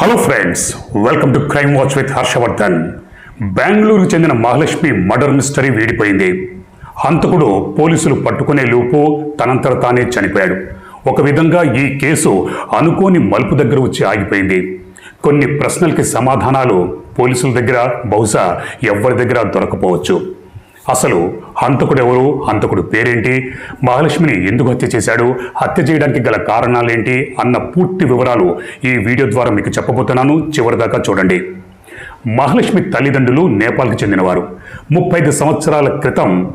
Hello friends welcome to crime watch with Harshavardhan బెంగళూరుకు చెందిన Mahalakshmi murder mystery వీడిపోయింది. హంతకుడు పోలీసులు పట్టుకునే లోపు తనంతట తానే చనిపోయాడు. ఒక విధంగా ఈ కేసు అనుకోని మలుపు దగ్గర వచ్చి ఆగిపోయింది. కొన్ని ప్రశ్నలకి సమాధానాలు పోలీసుల దగ్గర బహుశా ఎవరి దగ్గర దొరకపోవచ్చు. అసలు హంతకుడు ఎవరు హంతకుడు పేరేంటి? మహాలక్ష్మిని ఎందుకు హత్య చేశాడు? హత్య చేయడానికి గల కారణాలేంటి? అన్న పూర్తి వివరాలు ఈ వీడియో ద్వారా మీకు చెప్పబోతున్నాను. చివరిదాకా చూడండి. మహాలక్ష్మి తల్లిదండ్రులు నేపాల్కి చెందినవారు. ముప్పై ఐదు సంవత్సరాల క్రితం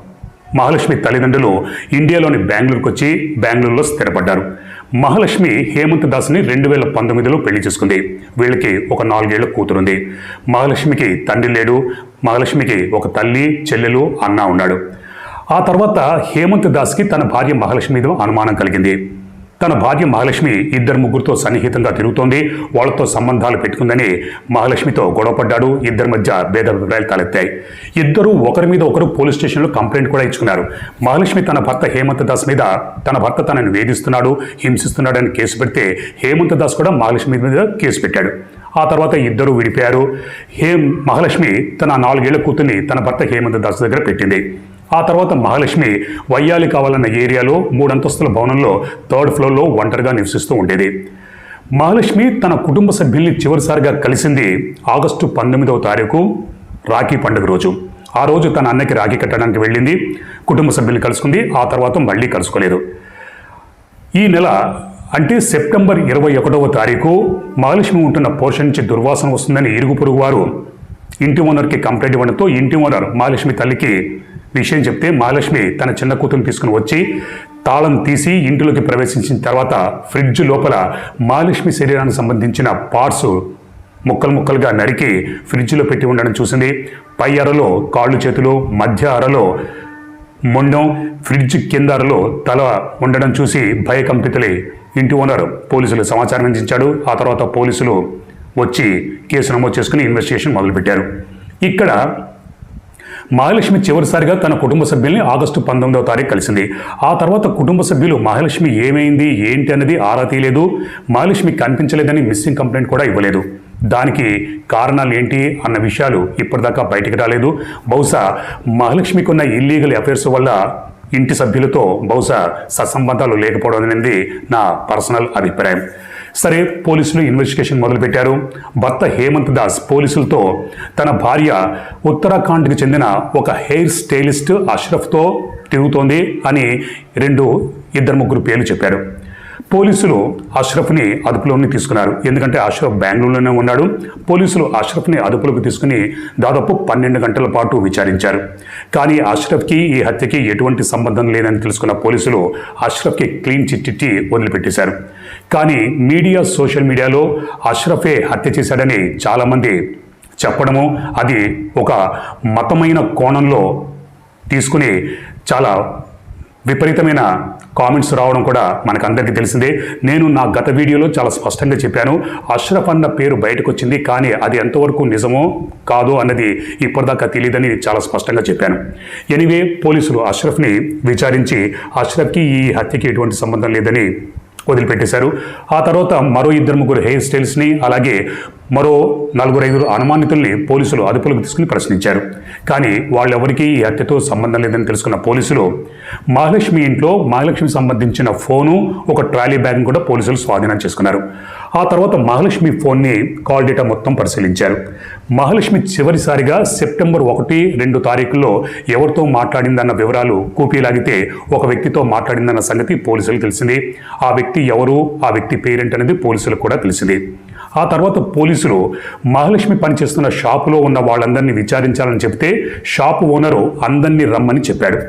మహాలక్ష్మి తల్లిదండ్రులు ఇండియాలోని బెంగళూరుకు వచ్చి బెంగళూరులో స్థిరపడ్డారు. మహాలక్ష్మి హేమంత్ దాస్ని రెండు వేల పంతొమ్మిదిలో పెళ్ళి చేసుకుంది. వీళ్ళకి ఒక నాలుగేళ్ళ కూతురుంది. మహాలక్ష్మికి తండ్రి లేడు. మహాలక్ష్మికి ఒక తల్లి చెల్లెలు అన్న ఉన్నాడు. ఆ తర్వాత హేమంత్ దాస్కి తన భార్య మహాలక్ష్మి మీద అనుమానం కలిగింది. తన భార్య మహాలక్ష్మి ఇద్దరు ముగ్గురితో సన్నిహితంగా తిరుగుతోంది. వాళ్ళతో సంబంధాలు పెట్టుకుందని మహాలక్ష్మితో గొడవపడ్డాడు. ఇద్దరి మధ్య భేదాభిప్రాయాలు తలెత్తాయి. ఇద్దరు ఒకరి మీద ఒకరు పోలీస్ స్టేషన్లో కంప్లైంట్ కూడా ఇచ్చుకున్నారు. మహాలక్ష్మి తన భర్త హేమంత్ దాస్ మీద తన భర్త తనని వేధిస్తున్నాడు హింసిస్తున్నాడని కేసు పెడితే హేమంత్ దాస్ కూడా మహాలక్ష్మి మీద కేసు పెట్టాడు. ఆ తర్వాత ఇద్దరు విడిపోయారు. హేమ్ మహాలక్ష్మి తన నాలుగేళ్ళ కూతుర్ని తన భర్త హేమంత్ దాస్ దగ్గర పెట్టింది. ఆ తర్వాత మహాలక్ష్మి వయ్యాలి కావాలన్న ఏరియాలో మూడంతస్తుల భవనంలో థర్డ్ ఫ్లోర్లో ఒంటరిగా నివసిస్తూ ఉండేది. మహాలక్ష్మి తన కుటుంబ సభ్యుల్ని చివరిసారిగా కలిసింది ఆగస్టు పంతొమ్మిదవ తారీఖు రాఖీ పండుగ రోజు. ఆ రోజు తన అన్నకి రాఖీ కట్టడానికి వెళ్ళింది. కుటుంబ సభ్యుల్ని కలుసుకుంది. ఆ తర్వాత మళ్ళీ కలుసుకోలేదు. ఈ నెల అంటే సెప్టెంబర్ ఇరవై ఒకటవ తారీఖు మహాలక్ష్మి ఉంటున్న పోర్షన్ నుంచి దుర్వాసన వస్తుందని ఇరుగు పొరుగు వారు ఇంటి ఓనర్కి కంప్లైంట్ ఇవ్వడంతో ఇంటి ఓనర్ మహాలక్ష్మి తల్లికి విషయం చెప్తే మహాలక్ష్మి తన చిన్న కూతురుని తీసుకుని వచ్చి తాళం తీసి ఇంటిలోకి ప్రవేశించిన తర్వాత ఫ్రిడ్జ్ లోపల మహాలక్ష్మి శరీరానికి సంబంధించిన పార్ట్స్ ముక్కలు ముక్కలుగా నరికి ఫ్రిడ్జ్లో పెట్టి ఉండడం చూసింది. పై అరలో కాళ్ళు చేతులు మధ్య అరలో మొండం ఫ్రిడ్జ్ కింద అరలో తల ఉండడం చూసి భయకంపితులై ఇంటి ఓనర్ పోలీసులు సమాచారం అందించాడు. ఆ తర్వాత పోలీసులు వచ్చి కేసు నమోదు చేసుకుని ఇన్వెస్టిగేషన్ మొదలుపెట్టారు. ఇక్కడ మహాలక్ష్మి చివరిసారిగా తన కుటుంబ సభ్యుల్ని ఆగస్టు పంతొమ్మిదవ తారీఖు కలిసింది. ఆ తర్వాత కుటుంబ సభ్యులు మహాలక్ష్మి ఏమైంది ఏంటి అనేది ఆరా తీయలేదు. మహాలక్ష్మి కనిపించలేదని మిస్సింగ్ కంప్లైంట్ కూడా ఇవ్వలేదు. దానికి కారణాలు ఏంటి అన్న విషయాలు ఇప్పటిదాకా బయటికి రాలేదు. బహుశా మహాలక్ష్మికి ఉన్న ఇల్లీగల్ అఫైర్స్ వల్ల ఇంటి సభ్యులతో బహుశా సత్సంబంధాలు లేకపోవడం అనేది నా పర్సనల్ అభిప్రాయం. సరే పోలీసులు ఇన్వెస్టిగేషన్ మొదలుపెట్టారు. భర్త హేమంత్ దాస్ పోలీసులతో తన భార్య ఉత్తరాఖండ్కి చెందిన ఒక హెయిర్ స్టైలిస్ట్ అష్రఫ్తో తిరుగుతోంది అని రెండు ఇద్దరు ముగ్గురు పేర్లు చెప్పారు. పోలీసులు అష్రఫ్ని అదుపులోకి తీసుకున్నారు. ఎందుకంటే అష్రఫ్ బెంగళూరులోనే ఉన్నాడు. పోలీసులు అష్రఫ్ని అదుపులోకి తీసుకుని దాదాపు పన్నెండు గంటల పాటు విచారించారు. కానీ అష్రఫ్కి ఈ హత్యకి ఎటువంటి సంబంధం లేదని తెలుసుకున్న పోలీసులు అష్రఫ్కి క్లీన్ చిట్ ఇచ్చి వదిలిపెట్టేశారు. కానీ మీడియా సోషల్ మీడియాలో అష్రఫే హత్య చేశాడని చాలామంది చెప్పడము అది ఒక మతమైన కోణంలో తీసుకుని చాలా విపరీతమైన కామెంట్స్ రావడం కూడా మనకందరికీ తెలిసిందే. నేను నా గత వీడియోలో చాలా స్పష్టంగా చెప్పాను. అష్రఫ్ అన్న పేరు బయటకు వచ్చింది కానీ అది ఎంతవరకు నిజమో కాదో అన్నది ఇప్పటిదాకా తెలియదని చాలా స్పష్టంగా చెప్పాను. ఎనివే పోలీసులు అష్రఫ్ని విచారించి అష్రఫ్కి ఈ హత్యకి ఎటువంటి సంబంధం లేదని వదిలిపెట్టేశారు. ఆ తర్వాత మరో ఇద్దరు ముగ్గురు హెయిర్ స్టైల్స్ని అలాగే మరో నలుగురు ఐదుగురు అనుమానితుల్ని పోలీసులు అదుపులోకి తీసుకుని ప్రశ్నించారు. కానీ వాళ్ళెవరికీ ఈ హత్యతో సంబంధం లేదని తెలుసుకున్న పోలీసులు మహాలక్ష్మి ఇంట్లో మహాలక్ష్మికి సంబంధించిన ఫోను ఒక ట్రాలీ బ్యాగ్ కూడా పోలీసులు స్వాధీనం చేసుకున్నారు. ఆ తర్వాత మహాలక్ష్మి ఫోన్ని కాల్ డేటా మొత్తం పరిశీలించారు. మహాలక్ష్మి చివరిసారిగా సెప్టెంబర్ ఒకటి రెండు తారీఖుల్లో ఎవరితో మాట్లాడిందన్న వివరాలు కూపీలాగితే ఒక వ్యక్తితో మాట్లాడిందన్న సంగతి పోలీసులకు తెలిసింది. ఆ వ్యక్తి ఎవరు ఆ వ్యక్తి పేరెంట్ అనేది పోలీసులకు కూడా తెలిసింది. ఆ తర్వాత పోలీసులు మహాలక్ష్మి పనిచేస్తున్న షాపులో ఉన్న వాళ్ళందరినీ విచారించాలని చెప్తే షాపు ఓనరు అందరినీ రమ్మని చెప్పాడు.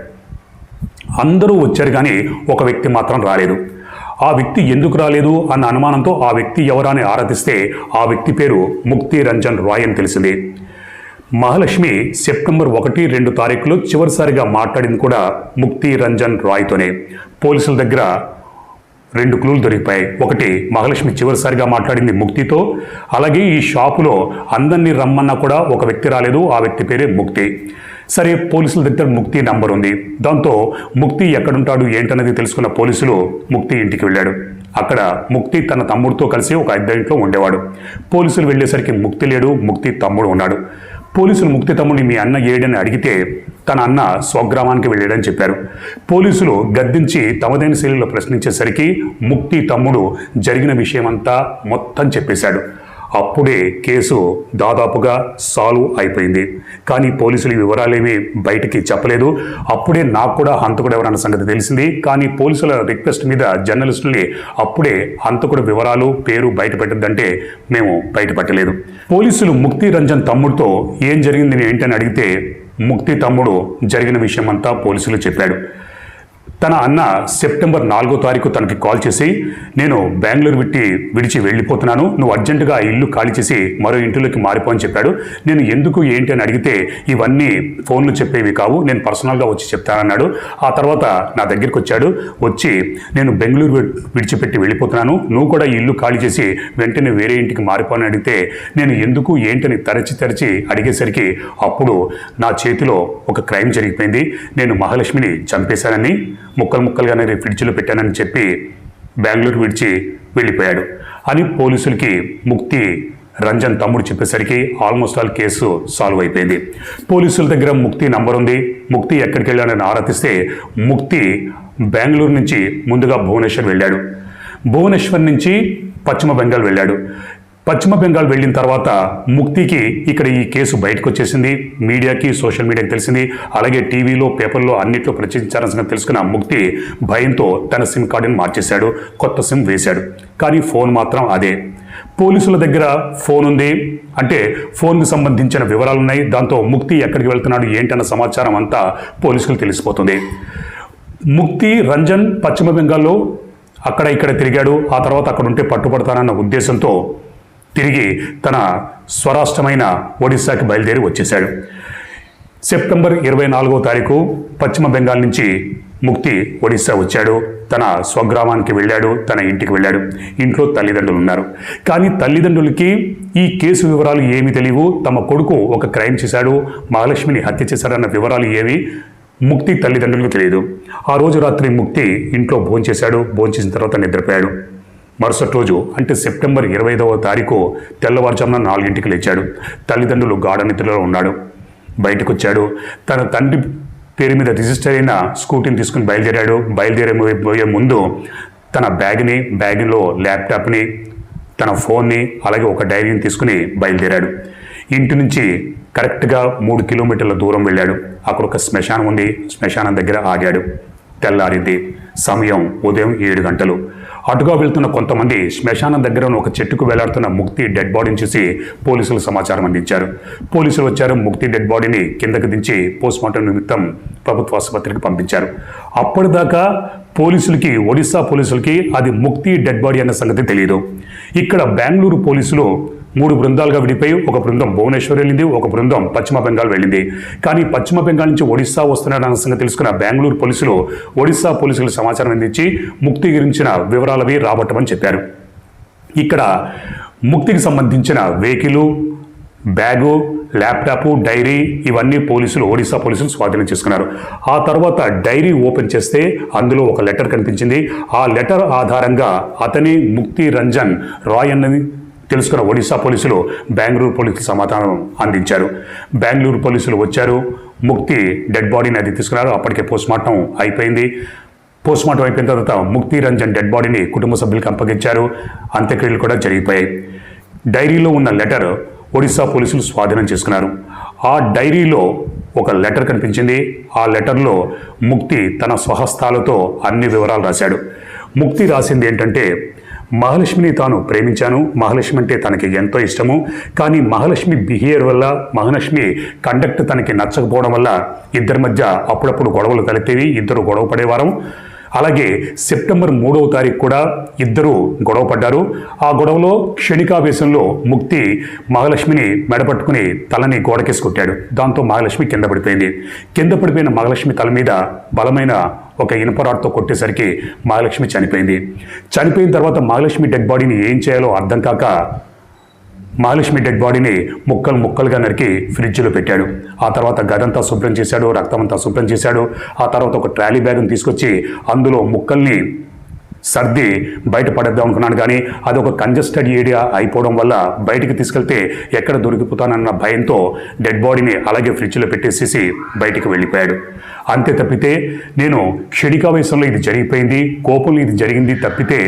అందరూ వచ్చారు కానీ ఒక వ్యక్తి మాత్రం రాలేదు. ఆ వ్యక్తి ఎందుకు రాలేదు అన్న అనుమానంతో ఆ వ్యక్తి ఎవరాని ఆరాధిస్తే ఆ వ్యక్తి పేరు ముక్తి రంజన్ రాయ్ అని తెలిసింది. మహాలక్ష్మి సెప్టెంబర్ ఒకటి రెండు తారీఖులో చివరిసారిగా మాట్లాడింది కూడా ముక్తి రంజన్ రాయ్తోనే. పోలీసుల దగ్గర రెండు క్లూలు దొరికిపోయాయి. ఒకటి మహాలక్ష్మి చివరిసారిగా మాట్లాడింది ముక్తితో. అలాగే ఈ షాపులో అందరినీ రమ్మన్నా కూడా ఒక వ్యక్తి రాలేదు. ఆ వ్యక్తి పేరే ముక్తి. సరే పోలీసుల దగ్గర ముక్తి నంబర్ ఉంది. దాంతో ముక్తి ఎక్కడుంటాడు ఏంటన్నది తెలుసుకున్న పోలీసులు ముక్తి ఇంటికి వెళ్ళాడు. అక్కడ ముక్తి తన తమ్ముడితో కలిసి ఒక అద్దె ఇంట్లో ఉండేవాడు. పోలీసులు వెళ్ళేసరికి ముక్తి లేడు ముక్తి తమ్ముడు ఉన్నాడు. పోలీసులు ముక్తి తమ్ముడిని మీ అన్న ఏడని అడిగితే తన అన్న స్వగ్రామానికి వెళ్ళాడని చెప్పారు. పోలీసులు గద్దించి తమదైన శైలిలో ప్రశ్నించేసరికి ముక్తి తమ్ముడు జరిగిన విషయమంతా మొత్తం చెప్పేశాడు. అప్పుడే కేసు దాదాపుగా సాల్వ్ అయిపోయింది. కానీ పోలీసులు ఈ వివరాలేమీ బయటికి చెప్పలేదు. అప్పుడే నాకు కూడా హంతకుడు ఎవరన్న సంగతి తెలిసింది. కానీ పోలీసుల రిక్వెస్ట్ మీద జర్నలిస్టుల్ని అప్పుడే హంతకుడు వివరాలు పేరు బయటపెట్టద్దంటే మేము బయటపెట్టలేదు. పోలీసులు ముక్తి రంజన్ తమ్ముడితో ఏం జరిగింది ఏంటని అడిగితే ముక్తి తమ్ముడు జరిగిన విషయమంతా పోలీసులు చెప్పాడు. తన అన్న సెప్టెంబర్ నాలుగో తారీఖు తనకి కాల్ చేసి నేను బెంగళూరు విట్టి విడిచి వెళ్ళిపోతున్నాను. నువ్వు అర్జెంటుగా ఆ ఇల్లు ఖాళీ చేసి మరో ఇంటిలోకి మారిపో అని చెప్పాడు. నేను ఎందుకు ఏంటి అని అడిగితే ఇవన్నీ ఫోన్లు చెప్పేవి కావు. నేను పర్సనల్గా వచ్చి చెప్తానన్నాడు ఆ తర్వాత నా దగ్గరికి వచ్చాడు. వచ్చి నేను బెంగళూరు విడిచిపెట్టి వెళ్ళిపోతున్నాను. నువ్వు కూడా ఇల్లు ఖాళీ చేసి వెంటనే వేరే ఇంటికి మారిపోని అడిగితే నేను ఎందుకు ఏంటని తరచి తరచి అడిగేసరికి అప్పుడు నా చేతిలో ఒక క్రైమ్ జరిగిపోయింది. నేను మహాలక్ష్మిని చంపేశానని. ముక్కలు ముక్కలుగానే రేపు ఫ్రిడ్జ్లో పెట్టానని చెప్పి బెంగళూరు విడిచి వెళ్ళిపోయాడు. అని పోలీసులకి ముక్తి రంజన్ తమ్ముడు చెప్పేసరికి ఆల్మోస్ట్ ఆల్ కేసు సాల్వ్ అయిపోయింది. పోలీసుల దగ్గర ముక్తి నంబర్ ఉంది. ముక్తి ఎక్కడికి వెళ్ళాడని ఆరాధిస్తే ముక్తి బెంగళూరు నుంచి ముందుగా భువనేశ్వర్ వెళ్ళాడు. భువనేశ్వర్ నుంచి పశ్చిమ బెంగాల్ వెళ్ళాడు. పశ్చిమ బెంగాల్ వెళ్ళిన తర్వాత ముక్తికి ఇక్కడ ఈ కేసు బయటకు వచ్చేసింది మీడియాకి సోషల్ మీడియాకి తెలిసింది. అలాగే టీవీలో పేపర్లో అన్నిట్లో ప్రచురించారని సంగతి తెలుసుకున్న ముక్తి భయంతో తన సిమ్ కార్డుని మార్చేశాడు కొత్త సిమ్ వేశాడు. కానీ ఫోన్ మాత్రం అదే. పోలీసుల దగ్గర ఫోన్ ఉంది. అంటే ఫోన్కి సంబంధించిన వివరాలు ఉన్నాయి దాంతో ముక్తి ఎక్కడికి వెళ్తున్నాడు ఏంటన్న సమాచారం అంతా పోలీసులకు తెలిసిపోతుంది. ముక్తి రంజన్ పశ్చిమ బెంగాల్లో అక్కడ ఇక్కడ తిరిగాడు. ఆ తర్వాత అక్కడ ఉంటే పట్టుబడతానన్న ఉద్దేశంతో తిరిగి తన స్వరాష్ట్రమైన ఒడిశాకి బయలుదేరి వచ్చేశాడు. సెప్టెంబర్ ఇరవై నాలుగో తారీఖు పశ్చిమ బెంగాల్ నుంచి ముక్తి ఒడిశా వచ్చాడు. తన స్వగ్రామానికి వెళ్ళాడు తన ఇంటికి వెళ్ళాడు. ఇంట్లో తల్లిదండ్రులు ఉన్నారు. కానీ తల్లిదండ్రులకి ఈ కేసు వివరాలు ఏమీ తెలియవు. తమ కొడుకు ఒక క్రైమ్ చేశాడు మహాలక్ష్మిని హత్య చేశాడన్న వివరాలు ఏవి ముక్తి తల్లిదండ్రులకు తెలియదు. ఆ రోజు రాత్రి ముక్తి ఇంట్లో భోంచేశాడు భోంచేసిన తర్వాత నిద్రపోయాడు. మరుసటి రోజు అంటే సెప్టెంబర్ ఇరవై ఐదవ తారీఖు తెల్లవారుజామున నాలుగింటికి లేచాడు. తల్లిదండ్రులు గాఢ నిద్రలో ఉన్నాడు. బయటకు వచ్చాడు తన తండ్రి పేరు మీద రిజిస్టర్ అయిన స్కూటీని తీసుకుని బయలుదేరాడు. బయలుదేరే పోయే ముందు తన బ్యాగ్ని బ్యాగ్లో ల్యాప్టాప్ని తన ఫోన్ని అలాగే ఒక డైరీని తీసుకుని బయలుదేరాడు. ఇంటి నుంచి కరెక్ట్గా మూడు కిలోమీటర్ల దూరం వెళ్ళాడు. అక్కడ ఒక శ్మశానం ఉంది. శ్మశానం దగ్గర ఆగాడు. తెల్లారింది. సమయం ఉదయం ఏడు గంటలు. అటుగా వెళ్తున్న కొంతమంది శ్మశానం దగ్గర ఒక చెట్టుకు వేలాడుతున్న ముక్తి డెడ్ బాడీని చూసి పోలీసులు సమాచారం అందించారు. పోలీసులు వచ్చారు ముక్తి డెడ్ బాడీని కిందకు దించి పోస్ట్మార్టం నిమిత్తం ప్రభుత్వ ఆసుపత్రికి పంపించారు. అప్పటిదాకా పోలీసులకి ఒడిశా పోలీసులకి అది ముక్తి డెడ్ బాడీ అన్న సంగతి తెలియదు ఇక్కడ బెంగళూరు పోలీసులు మూడు బృందాలుగా విడిపోయి ఒక బృందం భువనేశ్వర్ వెళ్ళింది ఒక బృందం పశ్చిమ బెంగాల్ వెళ్ళింది. కానీ పశ్చిమ బెంగాల్ నుంచి ఒడిశా వస్తున్నాడన్న సంగతి తెలుసుకున్న బెంగళూరు పోలీసులు ఒడిశా పోలీసులకు సమాచారం అందించి ముక్తి గురించిన వివరాలవి రాబట్టమని చెప్పారు. ఇక్కడ ముక్తికి సంబంధించిన వెహికల్ బ్యాగు ల్యాప్టాప్ డైరీ ఇవన్నీ పోలీసులు ఒడిశా పోలీసులు స్వాధీనం చేసుకున్నారు. ఆ తర్వాత డైరీ ఓపెన్ చేస్తే అందులో ఒక లెటర్ కనిపించింది. ఆ లెటర్ ఆధారంగా అతని ముక్తి రంజన్ రాయ్ అన్నది తెలుసుకున్న ఒడిశా పోలీసులు బెంగళూరు పోలీసులు సమాధానం అందించారు. బెంగళూరు పోలీసులు వచ్చారు. ముక్తి డెడ్ బాడీని అది తీసుకున్నారు. అప్పటికే పోస్ట్మార్టం అయిపోయింది. పోస్ట్మార్టం అయిపోయిన తర్వాత ముక్తి రంజన్ డెడ్ బాడీని కుటుంబ సభ్యులకు అప్పగించారు. అంత్యక్రియలు కూడా జరిగిపోయాయి. డైరీలో ఉన్న లెటర్ ఒడిశా పోలీసులు స్వాధీనం చేసుకున్నారు. ఆ డైరీలో ఒక లెటర్ కనిపించింది. ఆ లెటర్లో ముక్తి తన స్వహస్తాలతో అన్ని వివరాలు రాశాడు. ముక్తి రాసింది ఏంటంటే మహాలక్ష్మిని తాను ప్రేమించాను. మహాలక్ష్మి అంటే తనకి ఎంతో ఇష్టము. కానీ మహాలక్ష్మి బిహేవియర్ వల్ల మహాలక్ష్మి కండక్ట్ తనకి నచ్చకపోవడం వల్ల ఇద్దరి మధ్య అప్పుడప్పుడు గొడవలు తలెత్తేవి. ఇద్దరు గొడవ పడేవారం అలాగే సెప్టెంబర్ మూడవ తారీఖు కూడా ఇద్దరు గొడవ పడ్డారు. ఆ గొడవలో క్షణికావేశంలో ముక్తి మహాలక్ష్మిని మెడపట్టుకుని తలని గోడకేసి కొట్టాడు. దాంతో మహాలక్ష్మి కింద పడిపోయింది. కింద పడిపోయిన మహాలక్ష్మి తల మీద బలమైన ఒక ఇనుపరాడ్తో కొట్టేసరికి మహాలక్ష్మి చనిపోయింది. చనిపోయిన తర్వాత మహాలక్ష్మి డెడ్ బాడీని ఏం చేయాలో అర్థం కాక మహాలక్ష్మి డెడ్ బాడీని ముక్కలు ముక్కలుగా నరికి ఫ్రిడ్జ్లో పెట్టాడు. ఆ తర్వాత గదంతా శుభ్రం చేశాడు రక్తం అంతా శుభ్రం చేశాడు. ఆ తర్వాత ఒక ట్రాలీ బ్యాగ్ని తీసుకొచ్చి అందులో ముక్కల్ని సర్ది బయటపడేద్దాం అనుకున్నాను కానీ అది ఒక కంజెస్టెడ్ ఏరియా అయిపోవడం వల్ల బయటికి తీసుకెళ్తే ఎక్కడ దొరికిపోతానన్న భయంతో డెడ్ బాడీని అలాగే ఫ్రిడ్జ్లో పెట్టేసేసి బయటికి వెళ్ళిపోయాడు. అంతే తప్పితే నేను క్షణికావేశంలో ఇది జరిగిపోయింది కోపంలో ఇది జరిగింది తప్పితే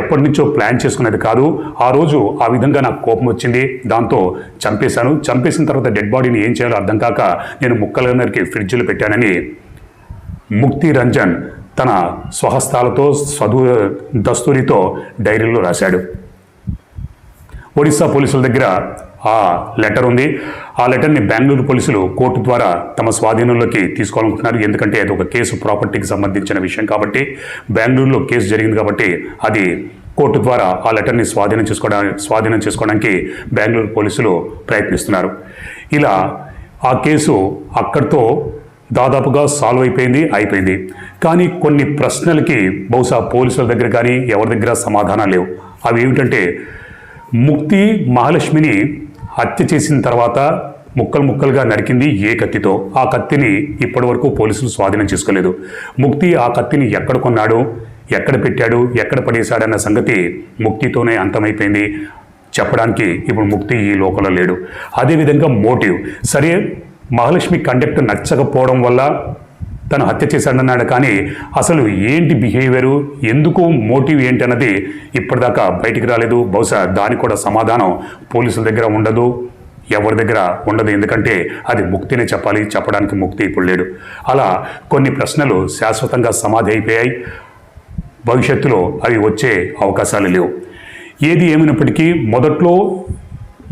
ఎప్పటి నుంచో ప్లాన్ చేసుకునేది కాదు. ఆ రోజు ఆ విధంగా నాకు కోపం వచ్చింది. దాంతో చంపేశాను. చంపేసిన తర్వాత డెడ్ బాడీని ఏం చేయాలో అర్థం కాక నేను ముక్కలుగా నరికి ఫ్రిడ్జ్లో పెట్టానని ముక్తి రంజన్ తన స్వహస్తాలతో స్వదూ దస్తూరితో డైరీలో రాశాడు. ఒడిశా పోలీసుల దగ్గర ఆ లెటర్ ఉంది. ఆ లెటర్ని బెంగళూరు పోలీసులు కోర్టు ద్వారా తమ స్వాధీనంలోకి తీసుకోవాలనుకుంటున్నారు. ఎందుకంటే అది ఒక కేసు ప్రాపర్టీకి సంబంధించిన విషయం కాబట్టి బెంగళూరులో కేసు జరిగింది కాబట్టి అది కోర్టు ద్వారా ఆ లెటర్ని స్వాధీనం చేసుకోవడానికి స్వాధీనం చేసుకోవడానికి బెంగళూరు పోలీసులు ప్రయత్నిస్తున్నారు. ఇలా ఆ కేసు అక్కడితో దాదాపుగా సాల్వ్ అయిపోయింది అయిపోయింది. కానీ కొన్ని ప్రశ్నలకి బహుశా పోలీసుల దగ్గర కానీ ఎవరి దగ్గర సమాధానం లేవు. అవి ఏమిటంటే ముక్తి మహాలక్ష్మిని హత్య చేసిన తర్వాత ముక్కలు ముక్కలుగా నరికింది ఏ కత్తితో? ఆ కత్తిని ఇప్పటివరకు పోలీసులు స్వాధీనం చేసుకోలేదు. ముక్తి ఆ కత్తిని ఎక్కడ కొన్నాడు? ఎక్కడ పెట్టాడు? ఎక్కడ పడేశాడన్న సంగతి ముక్తితోనే అంతమైపోయింది. చెప్పడానికి ఇప్పుడు ముక్తి ఈ లోకంలో లేడు. అదేవిధంగా మోటివ్. సరే మహాలక్ష్మి కండక్ట్ నచ్చకపోవడం వల్ల తను హత్య చేశాడన్నాడు. కానీ అసలు ఏంటి బిహేవియరు? ఎందుకు మోటివ్ ఏంటి అన్నది ఇప్పటిదాకా బయటికి రాలేదు. బహుశా దానికి కూడా సమాధానం పోలీసుల దగ్గర ఉండదు. ఎవరి దగ్గర ఉండదు. ఎందుకంటే అది ముక్తినే చెప్పాలి. చెప్పడానికి ముక్తి ఇప్పుడు లేడు అలా కొన్ని ప్రశ్నలు శాశ్వతంగా సమాధి అయిపోయాయి. భవిష్యత్తులో అవి వచ్చే అవకాశాలు లేవు. ఏది ఏమైనప్పటికీ మొదట్లో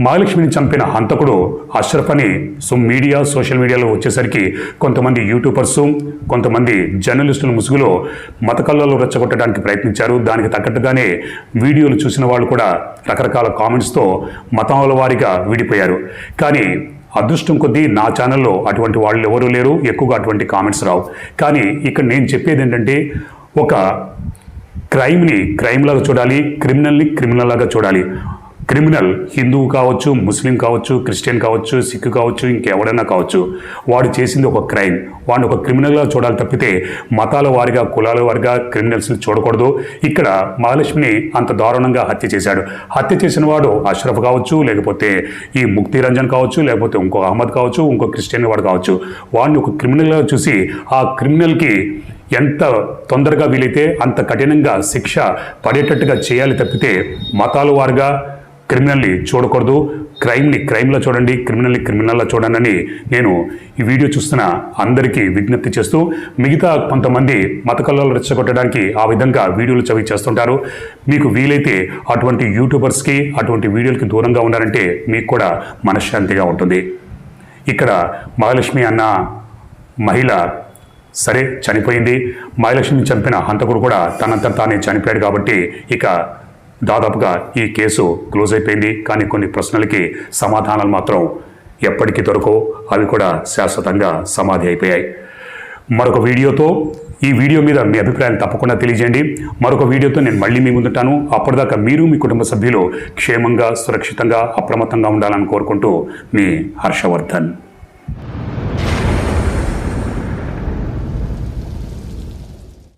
మహాలక్ష్మిని చంపిన హంతకుడు అష్రఫ్ అని సో మీడియా సోషల్ మీడియాలో వచ్చేసరికి కొంతమంది యూట్యూబర్స్ కొంతమంది జర్నలిస్టుల ముసుగులో మత రెచ్చగొట్టడానికి ప్రయత్నించారు. దానికి తగ్గట్టుగానే వీడియోలు చూసిన వాళ్ళు కూడా రకరకాల కామెంట్స్తో మతముల వారిగా విడిపోయారు. కానీ అదృష్టం కొద్దీ నా ఛానల్లో అటువంటి వాళ్ళు ఎవరూ లేరు ఎక్కువగా అటువంటి కామెంట్స్ రావు. కానీ ఇక్కడ నేను చెప్పేది ఏంటంటే ఒక క్రైమ్ని క్రైమ్ లాగా చూడాలి క్రిమినల్ని క్రిమినల్ లాగా చూడాలి. క్రిమినల్ హిందువు కావచ్చు ముస్లిం కావచ్చు క్రిస్టియన్ కావచ్చు సిక్ కావచ్చు ఇంకెవడైనా కావచ్చు వాడు చేసింది ఒక క్రైమ్. వాడిని ఒక క్రిమినల్గా చూడాలి తప్పితే మతాల వారిగా కులాల వారిగా క్రిమినల్స్ని చూడకూడదు. ఇక్కడ మహాలక్ష్మిని అంత దారుణంగా హత్య చేశాడు. హత్య చేసిన వాడు అష్రఫ్ కావచ్చు లేకపోతే ఈ ముక్తి రంజన్ కావచ్చు లేకపోతే ఇంకో అహ్మద్ కావచ్చు ఇంకో క్రిస్టియన్ వాడు కావచ్చు. వాడిని ఒక క్రిమినల్గా చూసి ఆ క్రిమినల్కి ఎంత తొందరగా వీలైతే అంత కఠినంగా శిక్ష పడేటట్టుగా చేయాలి తప్పితే మతాల వారుగా క్రిమినల్ని చూడకూడదు. క్రైమ్ని క్రైమ్లో చూడండి క్రిమినల్ని క్రిమినల్లో చూడండి అని నేను ఈ వీడియో చూస్తున్న అందరికీ విజ్ఞప్తి చేస్తూ మిగతా కొంతమంది మత కళ్ళలు రెచ్చగొట్టడానికి ఆ విధంగా వీడియోలు చవి చేస్తుంటారు. మీకు వీలైతే అటువంటి యూట్యూబర్స్కి అటువంటి వీడియోలకి దూరంగా ఉన్నారంటే మీకు కూడా మనశ్శాంతిగా ఉంటుంది. ఇక్కడ మహాలక్ష్మి అన్న మహిళ సరే చనిపోయింది. మహాలక్ష్మిని చంపిన హంతకుడు కూడా తనంత తానే చనిపోయాడు కాబట్టి ఇక దాదాపుగా ఈ కేసు క్లోజ్ అయిపోయింది. కానీ కొన్ని ప్రశ్నలకి సమాధానాలు మాత్రం ఎప్పటికీ దొరకవు. అవి కూడా శాశ్వతంగా సమాధి అయిపోయాయి. మరొక వీడియోతో ఈ వీడియో మీద మీ అభిప్రాయం తప్పకుండా తెలియజేయండి. మరొక వీడియోతో నేను మళ్ళీ మీ ముందుంటాను అప్పటిదాకా మీరు మీ కుటుంబ సభ్యులు క్షేమంగా సురక్షితంగా అప్రమత్తంగా ఉండాలని కోరుకుంటూ మీ హర్షవర్ధన్.